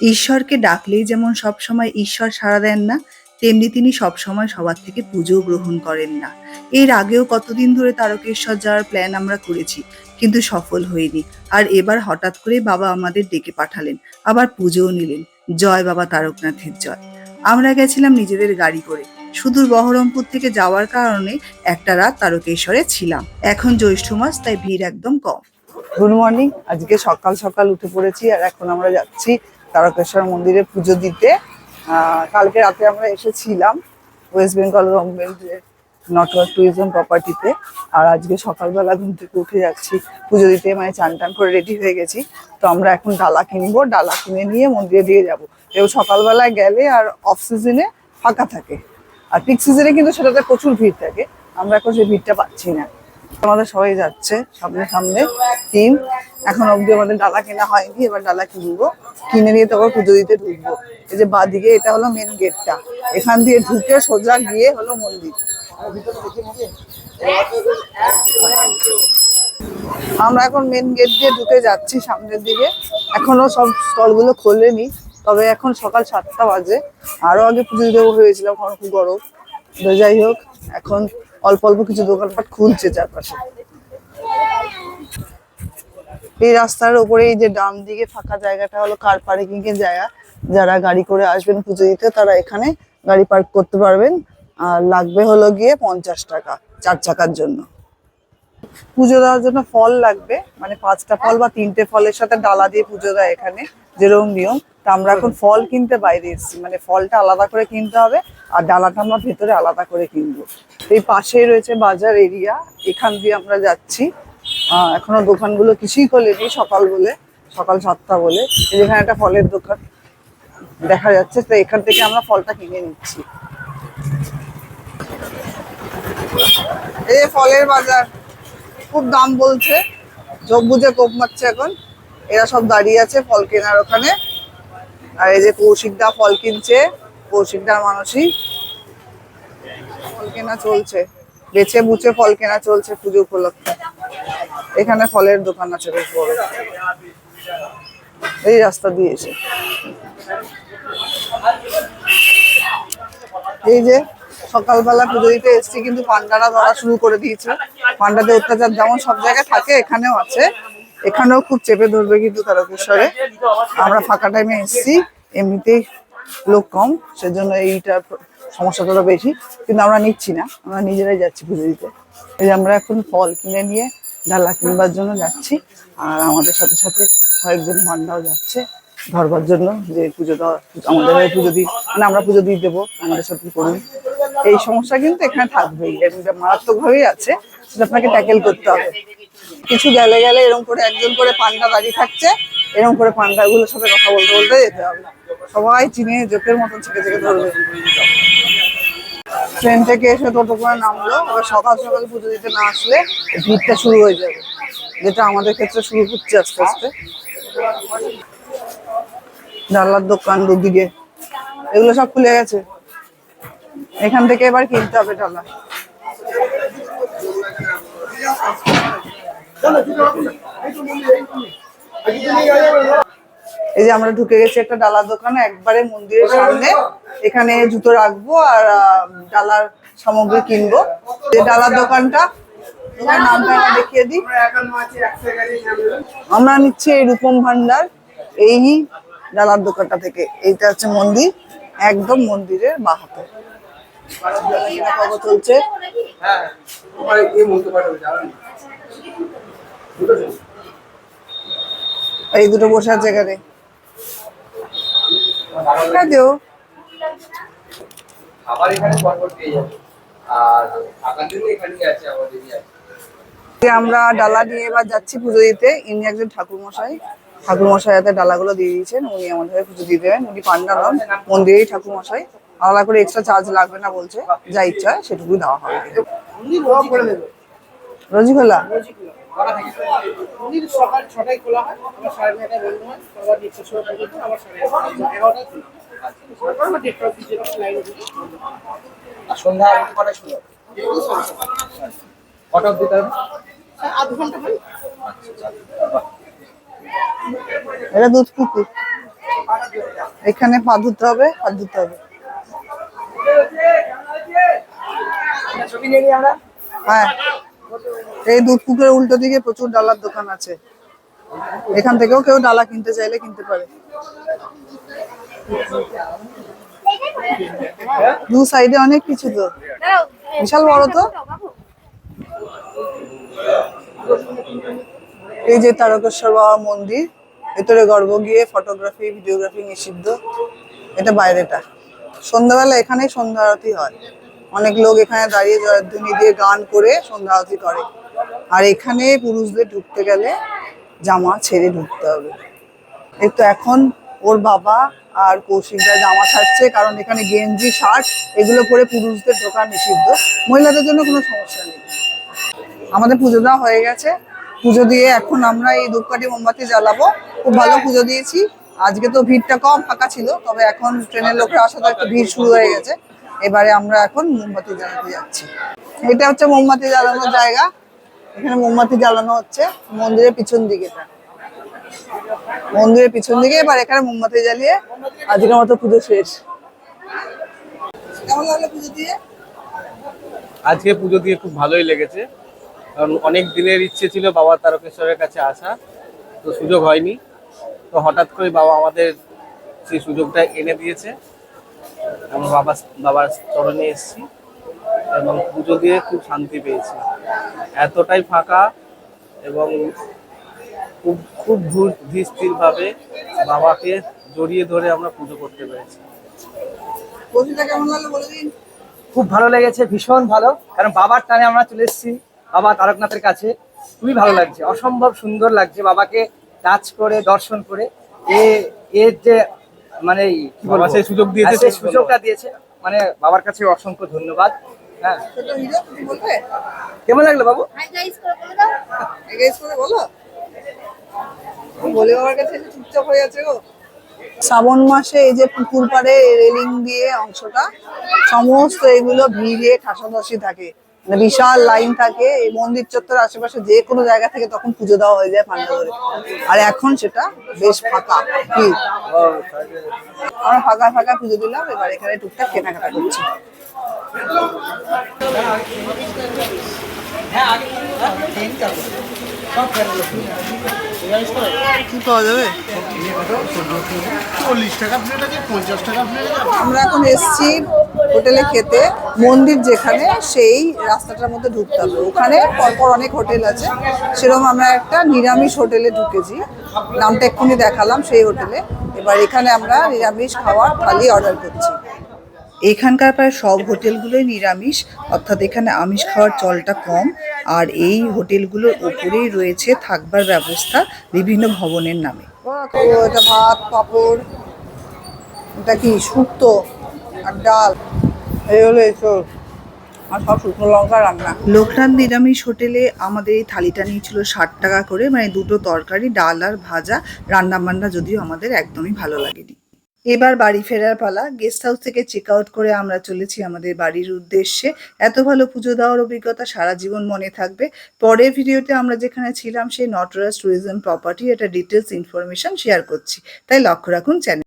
ঈশ্বরকে ডাকলেই যেমন সবসময় ঈশ্বর সাড়া দেন না, তেমনি তিনি সবসময় সবার থেকে পুজো গ্রহণ করেন না। এর আগেও কতদিন ধরে তারকেশ্বর যাওয়ার প্ল্যান আমরা করেছি, কিন্তু সফল হয়নি আর এবার হঠাৎ করে বাবা আমাদের ডেকে পাঠালেন, আবার পুজোও নিলেন। জয় বাবা তারকনাথের জয়। আমরা গেছিলাম নিজেদের গাড়ি করে। সুদূর বহরমপুর থেকে যাওয়ার কারণে একটা রাত তারকেশ্বরে ছিলাম। এখন জ্যৈষ্ঠ মাস, তাই ভিড় একদম কম। গুড মর্নিং আজকে সকাল সকাল উঠে পড়েছি আর এখন আমরা যাচ্ছি তারকেশ্বর মন্দিরে পুজো দিতে। কালকে রাতে আমরা এসেছিলাম ওয়েস্ট বেঙ্গল গভর্নমেন্টের নটওয়ার্ক ট্যুরিজম প্রপার্টিতে আর আজকে সকালবেলা ঘুম থেকে উঠে যাচ্ছি, পুজো দিতে মানে চান টান করে রেডি হয়ে গেছি। তো আমরা এখন ডালা কিনবো, ডালা কিনে নিয়ে মন্দিরে দিয়ে যাব। এবং সকালবেলায় গেলে আর অফ সিজনে ফাঁকা থাকে। আর পিক সিজনে কিন্তু সেটাতে প্রচুর ভিড় থাকে। আমরা এখন সেই ভিড়টা পাচ্ছি না। আমাদের সবাই যাচ্ছে, সামনে সামনে টিম এখন অবধি আমাদের ডালা কেনা হয়নি, এবার ডালা কিনবো। কিনে নিয়ে তারপর পুজো দিতে ঢুকবো। এই যে বাদিকে এটা হলো মেন গেটটা এখান দিয়ে ঢুকে সোজা গিয়ে হলো মন্দির। আমরা এখন মেন গেট দিয়ে ঢুকে যাচ্ছি সামনের দিকে। এখনও সব স্টলগুলো খোলেনি, তবে এখন সকাল সাতটা বাজে। আরও আগে পুজো দিতে হয়েছিল, এখন খুব গরম। যাই হোক, এখন অল্প অল্প কিছু দোকানপাট খুলছে চারপাশে। এই রাস্তার উপরে এই যে ডান দিকে ফাঁকা জায়গাটা হলো কার পার্কিং এর জায়গা। যারা গাড়ি করে আসবেন পুজো দিতে, তারা এখানে গাড়ি পার্ক করতে পারবেন। আর লাগবে হলো গিয়ে পঞ্চাশ টাকা চার চাকার জন্য। পুজো দেওয়ার জন্য ফল লাগবে মানে পাঁচটা ফল বা তিনটে ফলের সাথে ডালা দিয়ে পুজো দেয় এখানে, যেরকম নিয়ম। তা আমরা এখন ফল কিনতে বাইরে এসেছি। মানে ফলটা আলাদা করে কিনতে হবে আর ডালাটা আমরা ভেতরে আলাদা করে কিনবো। এই পাশেই রয়েছে বাজার এরিয়া, এখান দিয়ে আমরা যাচ্ছি। এখনও দোকানগুলো কিছুই খোলেনি, সকাল বলে, সকাল সাতটা বলে। যেখানে একটা ফলের দোকান দেখা যাচ্ছে, তো এখান থেকে আমরা ফলটা কিনে নিচ্ছি। এই ফলের বাজার, খুব দাম বলছে, চোখ বুঝে কোপ মারছে এখন। এরা সব দাঁড়িয়ে আছে ফল কেনার ওখানে। আর এই যে কৌশিকদা ফল কিনছে, কৌশিকদার মানুষই ফল কেনা চলছে। বেছে বুচে ফল কেনা চলছে পুজো উপলক্ষে। এখানে ফলের দোকান আছে বেশ বড়। এই রাস্তা দিয়েছে এই যে সকালবেলা পুজো দিতে এসছি, কিন্তু পান্ডারা ধরা শুরু করে দিয়েছে। পান্ডাতে অত্যাচার যেমন সব জায়গায় থাকে, এখানেও আছে। এখানেও খুব চেপে ধরবে কিন্তু তারকেশ্বরে আমরা ফাঁকা টাইমে এসছি, এমনিতেই লোক কম, সেজন্য এইটা সমস্যাটা বেশি। কিন্তু আমরা নিচ্ছি না, আমরা নিজেরাই যাচ্ছি পুজো দিতে। এই আমরা এখন ফল কিনে নিয়ে ডালা কিনবার জন্য যাচ্ছি, আর আমাদের সাথে সাথে কয়েকজন ভান্ডাও যাচ্ছে ধরবার জন্য যে পুজো দেওয়া, আমাদের পুজো দিই মানে আমরা পুজো দিয়ে দেবো, আমাদের সাথে করুন। এই সমস্যা কিন্তু এখানে থাকবেই মারাত্মকভাবেই আছে, সেটা আপনাকে ট্যাকেল করতে হবে। কিছু গেলে গেলে এরকম করে একজন করে পান্ডা দাঁড়িয়ে থাকছে এরকম করে পান্ডাগুলোর সাথে কথা বলতে বলতে যেতে হবে। সবাই চিনে জোকের মতন ছেড়ে ছেড়ে ধরবে। ট্রেন থেকে এসে টোটো করে নামলো, এবার সকাল সকাল পুজো দিতে না আসলে ভিড়টা শুরু হয়ে যাবে, যেটা আমাদের ক্ষেত্রে শুরু হচ্ছে আস্তে আস্তে। ডালার দোকান দুদিকে, এগুলো সব খুলে গেছে। এখান থেকে এবার কিনতে হবে ডালা এই যে আমরা ঢুকে গেছি একটা ডালার দোকানে একবারে মন্দিরের সামনে। এখানে জুতো রাখব আর ডালার সামগ্রী কিনবো। যে ডালার দোকানটা নামটা দেখিয়ে দিই। আমরা নিচ্ছি এই রূপম ভান্ডার এই ডালার দোকানটা থেকে। এইটা হচ্ছে মন্দির একদম মন্দিরের বাহাতে। চলছে। এই দুটো বসে আছে এখানে। কাজেও আবার এখানে পেয়ে যাবে। আর এখানেই আছে আমাদেরই আমরা ডালা নিয়ে এবার যাচ্ছি পুজো দিতে ইনি একজন ঠাকুর মশাই ঠাকুর মশাই হাতে ডালাগুলো দিয়ে দিয়েছেন উনি আমাদের পুজো দিয়ে দেবেন উনি পান্ডা নন মন্দিরেই ঠাকুর মশাই আলাদা করে এক্সট্রা চার্জ লাগবে না বলছে যা ইচ্ছা হয় সেটুকুই দেওয়া হবে। রোজি খোলা সকাল ছটায় খোলা হয় আবার সাড়ে নটায় বন্ধ হয় আবার দেড়টার সময় পর্যন্ত আবার সাড়ে এগারোটায় খোলা হয়। দেড়টা অব্দি যেটা লাইনে আর সন্ধ্যা আরতি শুরু কটা অব্দি তার আধ ঘণ্টা হয়। এটা দুধ পুকুর এখানে পা ধুতে হবে হাত ধুতে হবে। হ্যাঁ। এই দুধ উল্টো দিকে প্রচুর ডালার দোকান আছে। এখান থেকেও কেউ ডালা কিনতে চাইলে কিনতে পারে। দু সাইডে অনেক কিছু তো। বিশাল বড় তো। এই যে তারকেশ্বর বাবা মন্দির, ভেতরে গর্ভ গিয়ে ফটোগ্রাফি ভিডিওগ্রাফি নিষিদ্ধ। এটা বাইরেটা। সন্ধ্যাবেলা এখানেই সন্ধ্যা আরতি হয়। অনেক লোক এখানে দাঁড়িয়ে জয়ধ্বনি দিয়ে গান করে সন্ধ্যা আরতি করে। আর এখানে পুরুষদের ঢুকতে গেলে জামা ছেড়ে ঢুকতে হবে। এই তো এখন ওর বাবা আর কৌশিকরা জামা ছাড়ছে, কারণ এখানে গেঞ্জি, শার্ট এগুলো পরে পুরুষদের ঢোকা নিষিদ্ধ। মহিলাদের জন্য কোনো সমস্যা নেই। আমাদের পুজো দেওয়া হয়ে গেছে। পুজো দিয়ে এখন আমরা এই ধূপকাঠি মোমবাতি জ্বালাবো। খুব ভালো পুজো দিয়েছি। আজকে তো ভিড়টা কম, ফাঁকা ছিল, তবে এখন ট্রেনের লোকের আসাতে একটু ভিড় শুরু হয়ে গেছে। এবারে আমরা এখন মোমবাতি জ্বালাতে যাচ্ছি। এটা হচ্ছে মোমবাতি জ্বালানোর জায়গা। এখানে মোমবাতি জ্বালানো হচ্ছে, মন্দিরের পিছন দিকে মন্দিরের পিছন দিকে, এবার এখানে মোমবাতি জ্বালিয়ে আজকের মতো পুজো শেষ। কেমন লাগল পুজো দিয়ে? আজকে পুজো দিয়ে খুব ভালোই লেগেছে। কারণ অনেক দিনের ইচ্ছে ছিল বাবা তারকেশ্বরের কাছে আসা, তো সুযোগ হয়নি। তো হঠাৎ করে বাবা আমাদের সেই সুযোগটা এনে দিয়েছে। আমরা বাবা বাবার চরণে এসেছি এবং পুজো দিয়ে খুব শান্তি পেয়েছি। এতটাই ফাঁকা এবং খুব খুব ধূর- ধীর বাবাকে জড়িয়ে ধরে আমরা পুজো করতে পেরেছি। পুজোটা কেমন লাগল বলে দিন? খুব ভালো লেগেছে ভীষণ ভালো। কারণ বাবার টানে আমরা চলে এসেছি বাবা তারকনাথের কাছে। খুবই ভালো লাগছে অসম্ভব সুন্দর লাগছে বাবাকে টাচ করে দর্শন করে। এ এর যে মানে কি বলব? সেই সুযোগ দিয়েছে, হ্যাঁ, সেই সুযোগটা দিয়েছে। মানে বাবার কাছে অসংখ্য ধন্যবাদ। হ্যাঁ। কেমন লাগল বাবু? করে বলো বলে। বাবার কাছে চুপচাপ হয়ে আছে গো। শ্রাবণ মাসে এই যে পুকুর পাড়ে রেলিং দিয়ে অংশটা সমস্ত এগুলো ভিড়ে ঠাসাঠাসি থাকে। মানে বিশাল লাইন থাকে এই মন্দির চত্বর আশেপাশে যে কোনো জায়গা থেকে তখন পুজো দেওয়া হয়ে যায় পান্ডা ধরে আর এখন সেটা বেশ ফাঁকা কি আমরা ফাঁকা ফাঁকা পুজো দিলাম এবার এখানে টুকটাক কেনাকাটা করছি। আমরা এখন এসছি হোটেলে খেতে। মন্দির যেখানে, সেই রাস্তাটার মধ্যে ঢুকতে হবে। ওখানে পরপর অনেক হোটেল আছে। সেরকম আমরা একটা নিরামিষ হোটেলে ঢুকেছি। নামটা এক্ষুনি দেখালাম সেই হোটেলে। এবার এখানে আমরা নিরামিষ খাওয়ার থালি অর্ডার করছি। এখানকার প্রায় সব হোটেলগুলোই নিরামিষ, অর্থাৎ এখানে আমিষ খাওয়ার চলটা কম। আর এই হোটেলগুলোর ওপরেই রয়েছে থাকবার ব্যবস্থা বিভিন্ন ভবনের নামে। এটা ভাত, পাপড়, এটা কি, শুক্তো আর ডাল? এই হলো এসব আর শুকনো লঙ্কা রান্না। লোকনাথ নিরামিষ হোটেলে আমাদের এই থালিটা নিয়েছিল ষাট টাকা করে মানে দুটো তরকারি, ডাল আর ভাজা রান্না বান্না যদিও আমাদের একদমই ভালো লাগেনি। এবার বাড়ি ফেরার পালা গেস্ট হাউস থেকে চেক আউট করে আমরা চলেছি আমাদের বাড়ির উদ্দেশ্যে। এত ভালো পুজো দেওয়ার অভিজ্ঞতা সারা জীবন মনে থাকবে। পরের ভিডিওতে আমরা যেখানে ছিলাম, সেই নটরাজ ট্যুরিজম প্রপার্টি এটা ডিটেলস ইনফরমেশন শেয়ার করছি। তাই লক্ষ্য রাখুন চ্যানেল